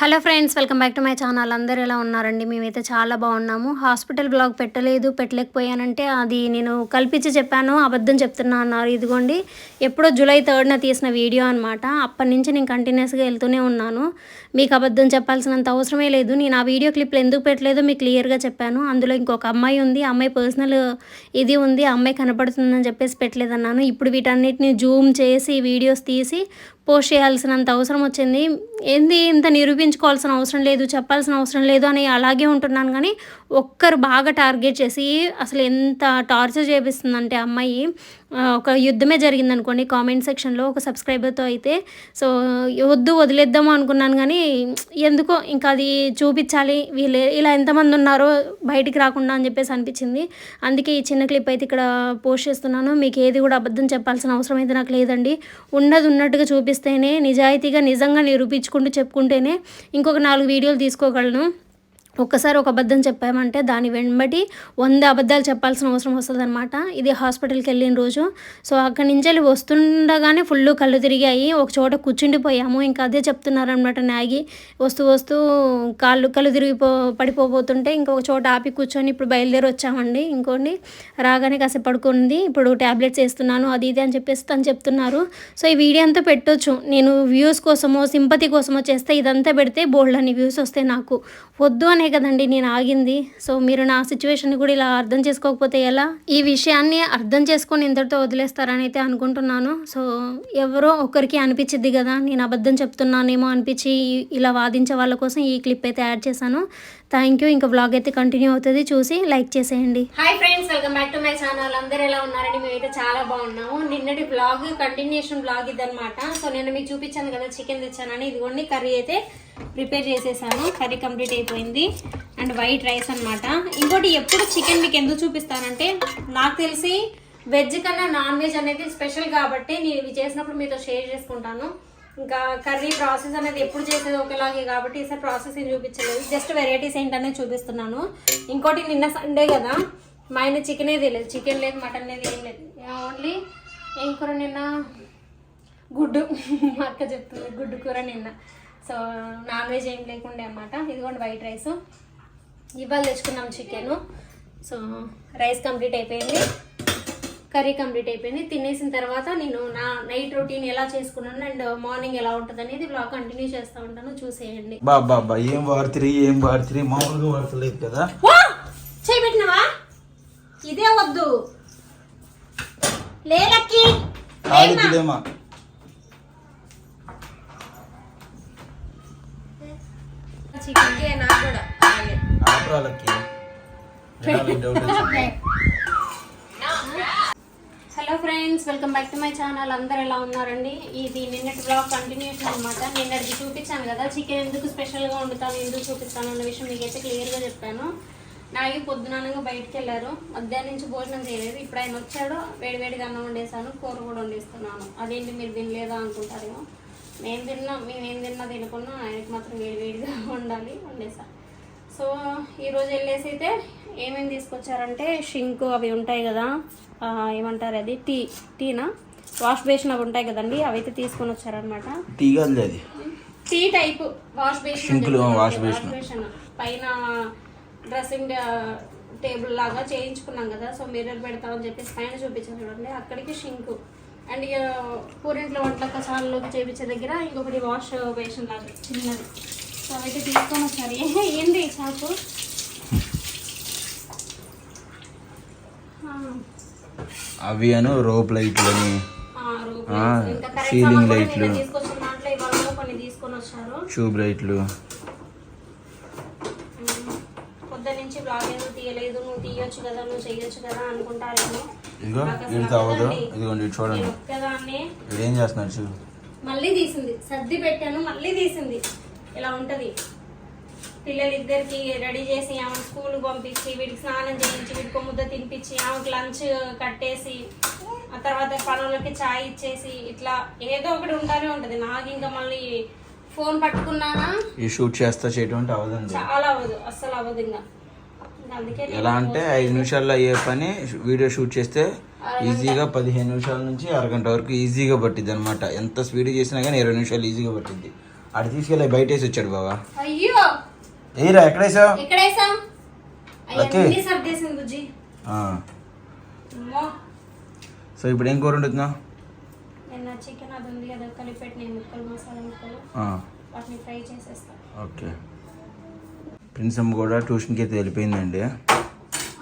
Hello friends welcome back to my channel. అందరు ఎలా ఉన్నారండి? మేమైతే చాలా బాగున్నాము. హాస్పిటల్ బ్లాగ్ పెట్టలేదు పెట్టలేకపోయానంటే అది నేను కల్పించి చెప్పాను అబద్ధం చెప్తున్నా అన్నారు. ఇదిగోండి ఎప్పుడో జూలై థర్డ్న తీసిన వీడియో అనమాట అప్పటి నుంచి నేను కంటిన్యూస్గా వెళ్తూనే ఉన్నాను. మీకు అబద్ధం చెప్పాల్సినంత అవసరమే లేదు. నేను ఆ వీడియో క్లిప్లు ఎందుకు పెట్టలేదో మీకు క్లియర్గా చెప్పాను. అందులో ఇంకొక అమ్మాయి ఉంది. అమ్మాయి పర్సనల్ ఇది ఉంది. అమ్మాయి కనపడుతుందని చెప్పేసి పెట్టలేదన్నాను. ఇప్పుడు వీటన్నిటిని జూమ్ చేసి వీడియోస్ తీసి పోస్ట్ చేయాల్సినంత అవసరం వచ్చింది. ఏంది ఇంత పెంచుకోవాల్సిన అవసరం లేదు చెప్పాల్సిన అవసరం లేదు అని అలాగే ఉంటున్నాను. కానీ ఒక్కరు బాగా టార్గెట్ చేసి అసలు ఎంత టార్చర్ చేపిస్తుందంటే ఆ అమ్మాయి ఒక యుద్ధమే జరిగింది అనుకోండి కామెంట్ సెక్షన్లో ఒక సబ్స్క్రైబర్తో అయితే. సో వద్దు వదిలేద్దాము అనుకున్నాను కానీ ఎందుకో ఇంకా అది చూపించాలి వీళ్ళు ఇలా ఎంతమంది ఉన్నారో బయటికి రాకుండా అని చెప్పేసి అనిపించింది. అందుకే ఈ చిన్న క్లిప్ అయితే ఇక్కడ పోస్ట్ చేస్తున్నాను. మీకు ఏది కూడా అబద్ధం చెప్పాల్సిన అవసరం అయితే నాకు లేదండి. ఉన్నది ఉన్నట్టుగా చూపిస్తేనే నిజాయితీగా నిజంగా నిరూపించుకుంటూ చెప్పుకుంటేనే ఇంకొక నాలుగు వీడియోలు తీసుకోగలను. ఒక్కసారి ఒక అబద్ధం చెప్పామంటే దాని వెంబడి వంద అబద్ధాలు చెప్పాల్సిన అవసరం వస్తుంది అనమాట ఇది హాస్పిటల్కి వెళ్ళిన రోజు. సో అక్కడి నుంచి వెళ్ళి వస్తుండగానే ఫుల్ కళ్ళు తిరిగాయి. ఒక చోట కూర్చుండిపోయాము. ఇంకా అదే చెప్తున్నారనమాట నాగి. వస్తూ వస్తూ కాళ్ళు కళ్ళు తిరిగిపో పడిపోబోతుంటే ఇంకొక చోట ఆపి కూర్చొని ఇప్పుడు బయలుదేరి వచ్చామండి. ఇంకోండి రాగానే కాసేపు పడుకుంది. ఇప్పుడు ట్యాబ్లెట్స్ వేస్తున్నాను అది ఇది అని చెప్పేసి తను చెప్తున్నారు. సో ఈ వీడియో అంతా పెట్టొచ్చు. నేను వ్యూస్ కోసమో సింపతి కోసమో చేస్తే ఇదంతా పెడితే బోల్డ్ అని వ్యూస్ వస్తాయి నాకు. వద్దు అనే కదండి నేను ఆగింది. సో మీరు నా సిచ్యువేషన్ కూడా ఇలా అర్థం చేసుకోకపోతే ఎలా? ఈ విషయాన్ని అర్థం చేసుకొని ఇంతటితో వదిలేస్తారని అయితే అనుకుంటున్నాను. సో ఎవరో ఒకరికి అనిపించింది కదా నేను అబద్ధం చెప్తున్నానేమో అనిపించి ఇలా వాదించే వాళ్ళ కోసం ఈ క్లిప్ అయితే యాడ్ చేశాను. థ్యాంక్ యూ ఇంకా బ్లాగ్ అయితే కంటిన్యూ అవుతుంది. చూసి లైక్ చేసేయండి. Hi friends welcome back to my channel అందరు ఎలా ఉన్నారండి? మేమైతే చాలా బాగున్నాము. నిన్నటి బ్లాగ్ కంటిన్యూషన్ బ్లాగ్ ఇదనమాట సో నేను మీకు చూపించాను కదా చికెన్ తెచ్చానని. ఇదిగోండి కర్రీ అయితే ప్రిపేర్ చేసేసాను. కర్రీ కంప్లీట్ అయిపోయింది. అండ్ వైట్ రైస్ అన్నమాట. ఇంకోటి ఎప్పుడు చికెన్ మీకు ఎందుకు చూపిస్తానంటే నాకు తెలిసి వెజ్ కన్నా నాన్ వెజ్ అనేది స్పెషల్ కాబట్టి నేను ఇవి చేసినప్పుడు మీతో షేర్ చేసుకుంటాను. ఇంకా కర్రీ ప్రాసెస్ అనేది ఎప్పుడు చేసేది ఒకలాగే కాబట్టి ఈసారి ప్రాసెస్ ఏం చూపించలేదు. జస్ట్ వెరైటీస్ ఏంటనే చూపిస్తున్నాను. ఇంకోటి నిన్న సండే కదా మా ఆయన చికెన్ ఏది లేదు చికెన్ లేదు మటన్ లేదు ఏం లేదు. ఓన్లీ ఏం కూర నిన్న? గుడ్డు. మా అక్క చెప్తుంది గుడ్డు కూర నిన్న. సో నాన్ వెజ్ ఏం లేకుండే అన్నమాట. ఇదిగోండి వైట్ రైస్. ఇవాళ తెచ్చుకున్నాం చికెను. సో రైస్ కంప్లీట్ అయిపోయింది. కర్రీ కంప్లీట్ అయిపోయింది. తినేసిన తర్వాత నేను నా నైట్ రొటీన్ ఎలా చేసుకున్నాను అండ్ మార్నింగ్ ఎలా ఉంటుంది అనేది బ్లాగ్ కంటిన్యూ చేస్తూ ఉంటాను. చూసేయండి. బా బా బా ఏం వాడుతుంది ఏం వాడుతుంది మామూలుగా వాడతలేదు కదా. చేయి పెట్టినవా? ఇదే వద్దు. లేలక్కి చికెన్ నాకు కూడా. ఆపరాలకి doubt. Hello friends welcome back to my channel. అందరు ఎలా ఉన్నారండి? ఇది నిన్నటి బ్లాగ్ కంటిన్యూషన్ అనమాట నిన్నటిది చూపించాను కదా చికెన్ ఎందుకు స్పెషల్గా వండుతాను ఎందుకు చూపిస్తాను అన్న విషయం మీకైతే క్లియర్గా చెప్పాను. నాగి పొద్దుననగా బయటికి వెళ్ళారు. మధ్యాహ్నం నుంచి భోజనం చేయలేదు. ఇప్పుడు ఆయన వచ్చాడు. వేడివేడిగా అన్నం వండేసాను కూర కూడా వండిస్తున్నాను. అదేంటి మీరు తినలేదా అనుకుంటారేమో. మేము తిన్నా. మేమేం తిన్నా తినకుండా ఆయనకి మాత్రం వేడివేడిగా వండాలి వండేసాను సో ఈరోజు వెళ్ళేసి అయితే ఏమేమి తీసుకొచ్చారంటే షింక్ అవి ఉంటాయి కదా ఏమంటారు అది? టీ టీనా? వాష్ బేసిన్ అవి ఉంటాయి కదండి అవి అయితే తీసుకొని వచ్చారనమాట తీగలది అది. T type wash basin wash. Basin. పైన డ్రెస్సింగ్ టేబుల్ లాగా చేయించుకున్నాం కదా సో మిర్రర్ పెడతామని చెప్పేసి పైన చూపించాను చూడండి అక్కడికి షింక్. అండ్ ఇక పూరింట్లో వంటల కషాలలోకి చేపించే దగ్గర ఇంకొకటి వాష్ బేసిన్ లాగా చిన్నది. సో అయితే తీసుకొని వచ్చారు ఏ- ఏంది చాకు అవి అను రోప్ లైట్లు. కొన్ని తీసుకొని వచ్చారు. ట్యూబ్ లైట్లు. నుంచి బ్లాగ్ తీయలేదు. నువ్వు తీయొచ్చు కదా నువ్వు చెయ్యొచ్చు కదా అనుకుంటారేమో. ఇదిగో అవ్వదు. ఇదిగోండి చూడండి. ఏం చేస్తున్నాడు చూడు. మళ్ళీ తీసింది. సర్ది పెట్టాను మళ్ళీ తీసింది. ఇలా ఉంటది. పిల్లలిద్దరికి రెడీ చేసి ఆమె స్కూల్ పంపించి వీడికి స్నానం చేయించి వీడికి ముద్ద తినిపించి ఆమెకి లంచ్ కట్టేసి ఆ తర్వాత పనులకి చాయ్ ఇచ్చేసి ఇట్లా ఏదో ఒకటి ఉంటానే ఉంటది. నాకు ఇంకా మళ్ళీ ఫోన్ పట్టుకున్నానా? ఈ షూట్ చేస్తా చేయటం అంటే అవ్వదండి చాలా అవ్వదు. అస్సలు అవ్వదు ఇంకా. ఎలా అంటే ఐదు నిమిషాల్లో అయ్యే పని వీడియో షూట్ చేస్తే ఈజీగా పదిహేను నిమిషాల నుంచి అరగంట వరకు ఈజీగా పట్టిద్ది అనమాట ఎంత స్పీడ్ చేసినా కానీ ఇరవై నిమిషాలు ఈజీగా పట్టిద్ది. అటు తీసుకెళ్ళి బయట వేసి వచ్చాడు బావా. అయ్యో! ఏరా ఎక్కడ వేసావు ఎక్కడ వేసాం. అమ్మో! సో ఇప్పుడు ఏం కూర వండుతున్నావు నిన్న చికెన్ అది ఉంది కదా కలిపెట్టిన ముక్కలు మసాలా ముక్కలు. ఆ, వాటిని ఫ్రై చేసేస్తా. ఓకే. ప్రిన్స్ అమ్మ కూడా ట్యూషన్కి అయితే వెళ్ళిపోయిందండి.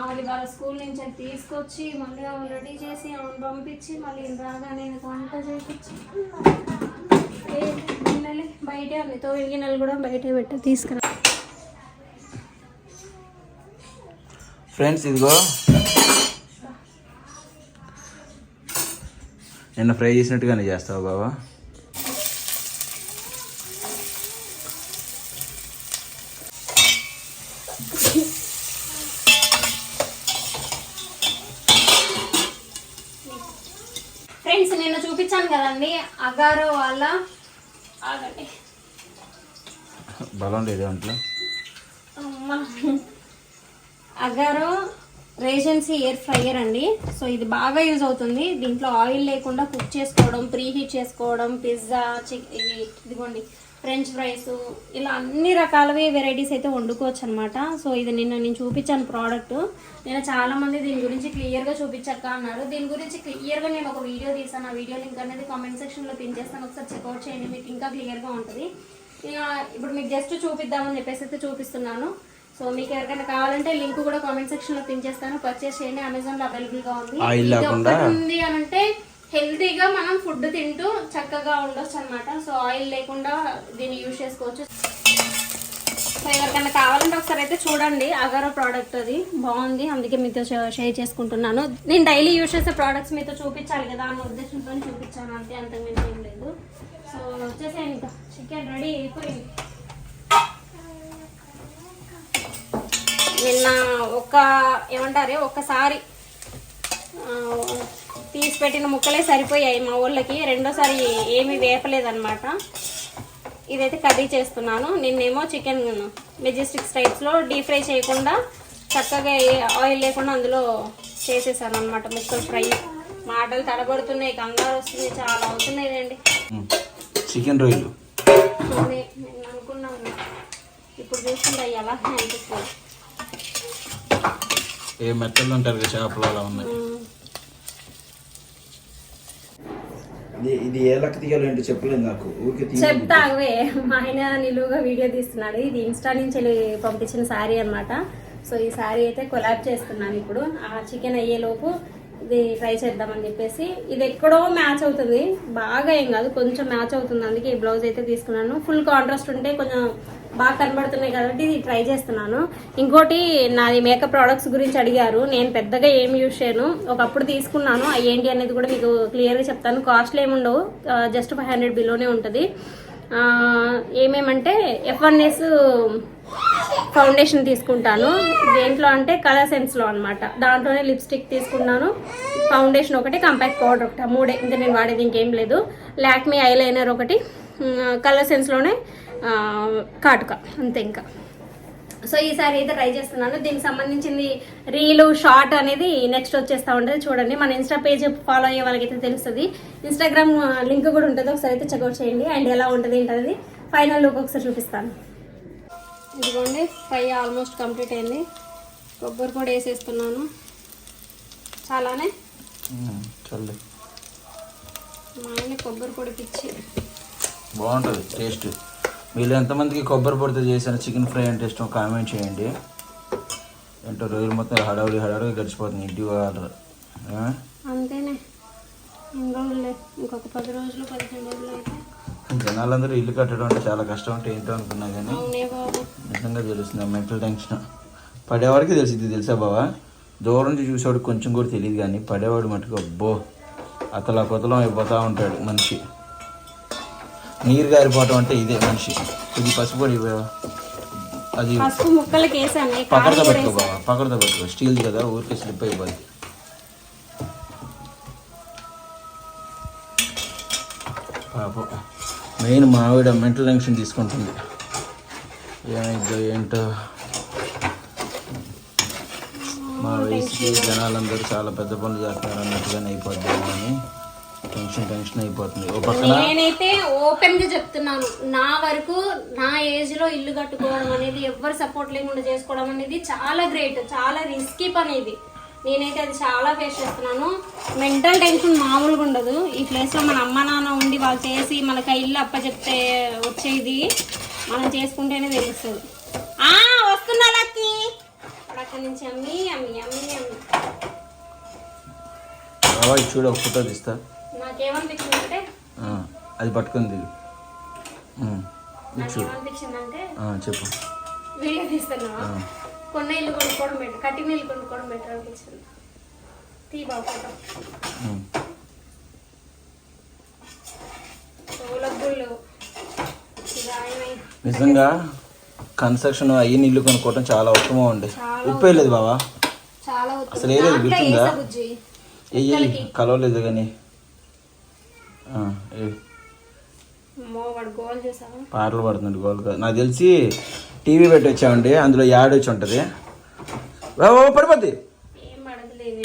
ఆవిడ వాళ్ళ స్కూల్ నుంచి అది తీసుకొచ్చి మళ్ళీ ఆవిడ రెడీ చేసి ఆవిడ పంపించి మళ్ళీ రాగానే ఈయనకు వంట చేయించి గిన్నెలు బయటే ఉంది తోవిన గిన్నెలు కూడా బయటే పెట్టి తీసుకురా. ఫ్రెండ్స్ ఇదిగో. నిన్న ఫ్రై చేసినట్టుగానే చేస్తావా బావా? ఫ్రెండ్స్ నిన్న చూపించాను కదండి అగారో వాళ్ళ బలం లేదు అమ్మ. అగారో రేజెన్సీ ఎయిర్ ఫ్రైయర్ అండి. సో ఇది బాగా యూజ్ అవుతుంది. దీంట్లో ఆయిల్ లేకుండా కుక్ చేసుకోవడం ప్రీ హీట్ చేసుకోవడం పిజ్జా చిక్ ఇది ఇదిగోండి. ఫ్రెంచ్ ఫ్రైస్ ఇలా అన్ని రకాలవి వెరైటీస్ అయితే వండుకోవచ్చు అనమాట సో ఇది నిన్న నేను చూపించాను ప్రోడక్ట్ నేను చాలా మంది దీని గురించి క్లియర్గా చూపించక్క అన్నారు. దీని గురించి క్లియర్గా నేను ఒక వీడియో తీసాను ఆ వీడియో లింక్ అనేది కామెంట్ సెక్షన్లో పిన్ చేస్తాను. ఒకసారి చెక్అవుట్ చేయండి. మీకు ఇంకా క్లియర్గా ఉంటుంది. ఇప్పుడు మీకు జస్ట్ చూపిద్దామని చెప్పేసి అయితే చూపిస్తున్నాను. సో మీకు ఎవరికైనా కావాలంటే లింక్ కూడా కామెంట్ సెక్షన్లో పిన్ చేస్తాను. పర్చేస్ చేయండి. అమెజాన్లో అవైలబుల్గా ఉంది. ఇది? ఒక్కటి ఉంది అని అంటే హెల్తీగా మనం ఫుడ్ తింటూ చక్కగా ఉండొచ్చు అనమాట సో ఆయిల్ లేకుండా దీన్ని యూజ్ చేసుకోవచ్చు. సో ఎవరికైనా కావాలంటే ఒకసారి అయితే చూడండి. అగారో ప్రోడక్ట్ అది. బాగుంది. అందుకే మీతో షేర్ చేసుకుంటున్నాను. నేను డైలీ యూజ్ చేసే ప్రోడక్ట్స్ మీతో చూపించాలి కదా అన్న ఉద్దేశంతో చూపించాను. అంతే అంతకుమించి ఏం లేదు. సో వచ్చేసేయండి ఇంకా. చికెన్ రెడీ అయిపోయింది. నిన్న ఒక ఏమంటారు? ఒక్కసారి తీసి పెట్టిన ముక్కలే సరిపోయాయి మా ఊళ్ళకి. రెండోసారి ఏమీ వేపలేదన్నమాట. ఇదైతే కర్రీ చేస్తున్నాను. నిన్నేమో చికెన్ మెజెస్టిక్ స్టైప్స్లో డీప్ ఫ్రై చేయకుండా చక్కగా ఆయిల్ లేకుండా అందులో చేసేసాను అనమాట ముక్కలు ఫ్రై. మాటలు తడబడుతున్నాయి కంగారు వస్తుంది చాలా అవుతున్నాయి అండి చికెన్ రొయ్యలు. నేను అనుకున్నాను. ఇప్పుడు చూస్తుంటే ఎలా అనిపిస్తుంది. ఏ మెత్తలు ఉంటారు కదా చేపలు అలా ఉన్నాయి. ఇది ఏ లెక్క తీయాలో ఏంటో చెప్పలేదు నాకు. ఊరికే చెప్తా అవే మా ఆయన నిలువుగా వీడియో తీస్తున్నాడు. ఇది ఇన్స్టా నుంచి పంపించిన శారీ అన్నమాట. సో ఈ శారీ అయితే కొలాబ్ చేస్తున్నాను ఇప్పుడు. ఆ చికెన్ అయ్యేలోపు ఇది ట్రై చేద్దామని చెప్పేసి ఇది ఎక్కడో మ్యాచ్ అవుతుంది. బాగా ఏం కాదు కొంచెం మ్యాచ్ అవుతుంది. అందుకే ఈ బ్లౌజ్ అయితే తీసుకున్నాను. ఫుల్ కాంట్రాస్ట్ ఉంటే కొంచెం బాగా కనబడుతున్నాయి కాబట్టి ఇది ట్రై చేస్తున్నాను. ఇంకోటి నాది మేకప్ ప్రోడక్ట్స్ గురించి అడిగారు. నేను పెద్దగా ఏం యూజ్ చేయను. ఒకప్పుడు తీసుకున్నాను. అవి ఏంటి అనేది కూడా మీకు క్లియర్గా చెప్తాను. కాస్ట్లు ఏమి ఉండవు జస్ట్ ఫైవ్ హండ్రెడ్ బిలోనే ఉంటుంది. ఏమేమంటే ఎఫ్ వన్ ఎస్ ఫౌండేషన్ తీసుకుంటాను. దేంట్లో అంటే కలర్ సెన్స్లో అనమాట దాంట్లోనే లిప్స్టిక్ తీసుకున్నాను. ఫౌండేషన్ ఒకటి కంపాక్ట్ పౌడర్ ఒకటి మూడే. ఇంకా నేను వాడేది ఇంకేం లేదు. లాక్మీ ఐలైనర్ ఒకటి కలర్ సెన్స్లోనే కాటుక. అంతే ఇంకా. సో ఈసారి అయితే ట్రై చేస్తున్నాను. దీనికి సంబంధించింది రీలు షార్ట్ అనేది నెక్స్ట్ వచ్చేస్తా ఉంటుంది. చూడండి. మన ఇన్స్టా పేజ్ ఫాలో అయ్యే వాళ్ళకైతే తెలుస్తుంది. ఇన్స్టాగ్రామ్ లింక్ కూడా ఉంటుంది. ఒకసారి అయితే చెక్అవుట్ చేయండి. అండ్ ఎలా ఉంటుంది ఏంటనేది ఫైనల్ లుక్ ఒకసారి చూపిస్తాను. ఇదిగోండి ఫ్రై ఆల్మోస్ట్ కంప్లీట్ అయింది. కొబ్బరి పొడి వేసేస్తున్నాను. చాలానే? చల్లు. కొబ్బరి పొడి పిచ్చి. బాగుంటుంది టేస్ట్. మీరు ఎంతమందికి కొబ్బరి పొడితో చేసిన చికెన్ ఫ్రై అంటే ఇష్టం కామెంట్ చేయండి. ఏంటో రోజులు మొత్తం హడావుడి హడావుడి గడిచిపోతుంది ఇంటి వాళ్ళు? అంతేనే. ఇంకొక పది రోజులు పదిహేను రోజులు అయితే జనాలందరూ ఇల్లు కట్టడం అంటే చాలా కష్టం అంటే ఏంటో అనుకున్నా కానీ నిజంగా తెలుస్తుంది మెంటల్ టెన్షన్. పడేవాడికి తెలిసింది తెలుసా బావా? దూరం నుంచి చూసేవాడికి కొంచెం కూడా తెలియదు కానీ పడేవాడు మటుకు అబ్బో అతలా కొతలం అయిపోతూ ఉంటాడు మనిషి. నీరు గారిపోవటం అంటే ఇదే మనిషి. ఇది పసుపు. అది కూడా పెట్టుకో బావా పకడతో పెట్టుకో. స్టీల్ది కదా ఊరికే స్లిప్ అయిపోద్ది. పాపం. మెయిన్ మా ఆవిడ మెంటల్ టెన్షన్ తీసుకుంటుంది. ఏమైందో ఏంటో. మా వయసుకి జనాలందరూ చాలా పెద్ద పనులు చేస్తున్నారు అన్నట్టుగానే అయిపోద్దామో అని. టెన్షన్ టెన్షన్ అయిపోతుంది. ఓ పక్కన నేనైతే ఓపెన్గా చెప్తున్నాను. నా వరకు నా ఏజ్లో ఇల్లు కట్టుకోవడం అనేది ఎవ్వరు సపోర్ట్ లేకుండా చేసుకోవడం అనేది చాలా గ్రేట్. చాలా రిస్కీ పని ఇది. నేనైతే అది చాలా ఫేస్ చేస్తున్నాను. మెంటల్ టెన్షన్ మామూలుగా ఉండదు. ఈ ప్లేస్లో మన అమ్మ నాన్న ఉండి వాళ్ళు చేసి మనకి ఆ ఇల్లు అప్ప చెప్తే వచ్చేది మనం చేసుకుంటేనే తెలుస్తుంది ఆ వస్తున్నా లక్కి. అక్కడి నుంచి అమ్మి అమ్మి అమ్మి అమ్మి. చూడు ఒక ఫోటో తీస్తా. నాకేమనిపించిందంటే ఆ, అది పట్టుకుంది చెప్పు. వీడియో తీస్తున్నావా? కొన్ని నీళ్ళు కొనుక్కోవడం బెటర్ కట్టి నీళ్ళు కొనుక్కోవడం బెటర్ అనిపించింది. తీ బాగుంటాం నిజంగా కన్స్ట్రక్షన్ అయ్యి నీళ్ళు కొనుక్కోవటం చాలా ఉత్తమం అండి. ఉప్పు వేయలేదు బాబా అసలు వేయలేదు గుర్తుందా? ఏ కలవలేదు కానీ. పాటలు పడుతుంది గోల్ కాదు నాకు తెలిసి టీవీ పెట్టి వచ్చామండి అందులో యాడ్ వచ్చి ఉంటుంది. పడిపోద్ది ఏం పడదులేదు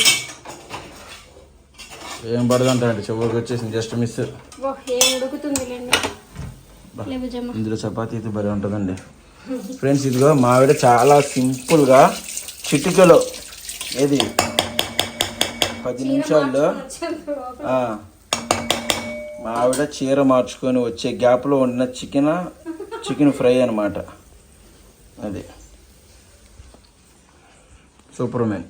ఏం పడదంటారండి చివరికి వచ్చేసింది జస్ట్ మిస్ ఇందులో చపాతీ అయితే భలే ఉంటుందండి. ఫ్రెండ్స్ ఇదిగో మా ఆవిడ చాలా సింపుల్గా చిటికలో ఏది? పది నిమిషాల్లో ఆ, మా ఆవిడ చీర మార్చుకొని వచ్చే గ్యాప్లో వండిన చికెన్ చికెన్ ఫ్రై అనమాట అది. సూపర్ మెయిన్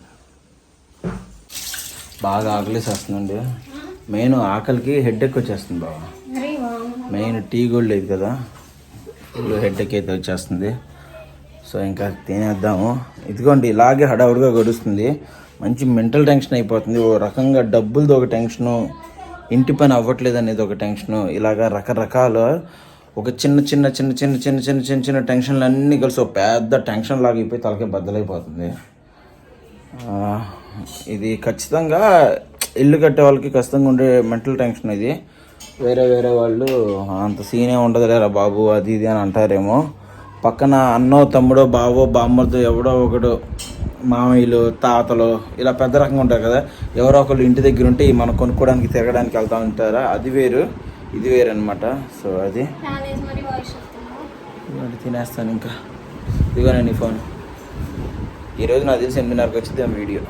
బాగా ఆకలేసేస్తుందండి మెయిన్ ఆకలికి హెడ్ ఎక్ వచ్చేస్తుంది బాబా మెయిన్ టీ కూడా లేదు కదా. ఫుల్ హెడ్ ఎక్ అయితే వచ్చేస్తుంది. సో ఇంకా తినేద్దాము. ఇదిగోండి ఇలాగే హడావుడిగా గడుస్తుంది. మంచి మెంటల్ టెన్షన్ అయిపోతుంది. ఓ రకంగా డబ్బులది ఒక టెన్షను ఇంటి పని అవ్వట్లేదు అనేది ఒక టెన్షను ఇలాగా రకరకాల ఒక చిన్న చిన్న చిన్న చిన్న చిన్న చిన్న చిన్న చిన్న టెన్షన్లు అన్నీ కలిసి ఒక పెద్ద టెన్షన్ లాగా అయిపోయి తలకే బద్దలైపోతుంది. ఇది ఖచ్చితంగా ఇల్లు కట్టే వాళ్ళకి ఖచ్చితంగా ఉండే మెంటల్ టెన్షన్ ఇది. వేరే వేరే వాళ్ళు అంత సీనే ఉండదు లేరా బాబు అది ఇది అని అంటారేమో. పక్కన అన్నో తమ్ముడో బావో బామ్మతో ఎవడో ఒకడు మామయ్యలు తాతలు ఇలా పెద్ద రకంగా ఉంటారు కదా. ఎవరో ఒకళ్ళు ఇంటి దగ్గర ఉంటే మనం కొనుక్కోవడానికి తిరగడానికి వెళ్తూ ఉంటారా? అది వేరు. ఇది వేరు అనమాట సో అది. మరీ తినేస్తాను ఇంకా. ఇదిగోనండి ఫోన్ ఈరోజు నాకు తెలిసి ఎనిమిదిన్నరకు వచ్చింది ఆ వీడియో.